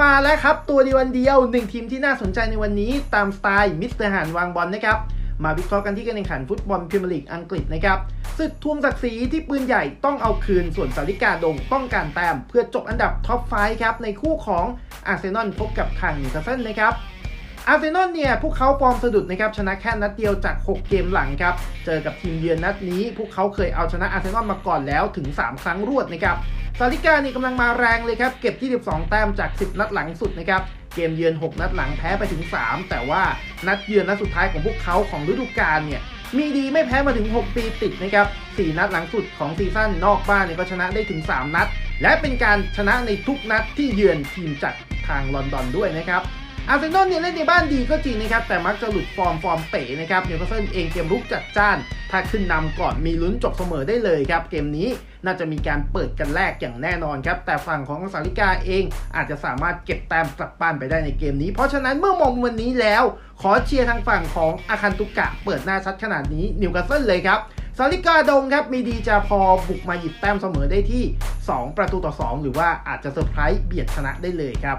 มาแล้วครับ ตัวเดียววันเดียวหนึ่งทีมที่น่าสนใจในวันนี้ตามสไตล์มิสเตอร์หานวางบอลนะครับ มาวิเคราะห์กันที่การแข่งขันฟุตบอลพรีเมียร์ลีกอังกฤษนะครับศึกทวงศักดิ์ศรีที่ปืนใหญ่ต้องเอาคืนส่วนสาริกาดงต้องการแต้มเพื่อจบอันดับท็อปไฟครับในคู่ของอาร์เซนอลพบกับทางนิวคาสเซิลนะครับ อาร์เซนอลเนี่ย พวกเขาฟอร์มสะดุดนะครับ ชนะแค่นัดเดียวจาก 6 เกมหลังครับ เจอกับทีมเยือนนัดนี้ พวกเขาเคยเอาชนะอาร์เซนอลมาก่อนแล้วถึง 3 ครั้งรวดนะครับซาลิกานี่กำลังมาแรงเลยครับ เก็บที่ 12 แต้มจาก 10 นัดหลังสุดนะครับ เกมเยือน 6 นัดหลังแพ้ไปถึง 3 แต่ว่านัดเยือนนัดสุดท้ายของพวกเขาของฤดูกาลเนี่ยมีดีไม่แพ้มาถึง 6 ปีติดนะครับ 4 นัดหลังสุดของซีซั่นนอกบ้านเนี่ยก็ชนะได้ถึง 3 นัด และเป็นการชนะในทุกนัดที่เยือนทีมจากทางลอนดอนด้วยนะครับ อาร์เซนอลเนี่ยเล่นในบ้านดีก็จริงนะครับ แต่มักจะหลุดฟอร์มฟอร์มเป๋นะครับนิวคาสเซิลเองเกมรุกจัดจ้าน ถ้าขึ้นนำก่อนมีลุ้นจบเสมอได้เลยครับ เกมนี้น่าจะมีการเปิดกันแรกอย่างแน่นอนครับ แต่ฝั่งของสาริกาเองอาจจะสามารถเก็บแต้มกลับบ้านไปได้ในเกมนี้ เพราะฉะนั้นเมื่อมองวันนี้แล้ว ขอเชียร์ทางฝั่งของอาคันตุกะ เปิดหน้าชัดขนาดนี้นิวคาสเซิลเลยครับสาริกาดงครับมีดีจะพอบุกมาหยิบแต้มเสมอได้ที่ 2 ประตูต่อ 2 หรือว่าอาจจะเซอร์ไพรส์เบียดชนะได้เลยครับ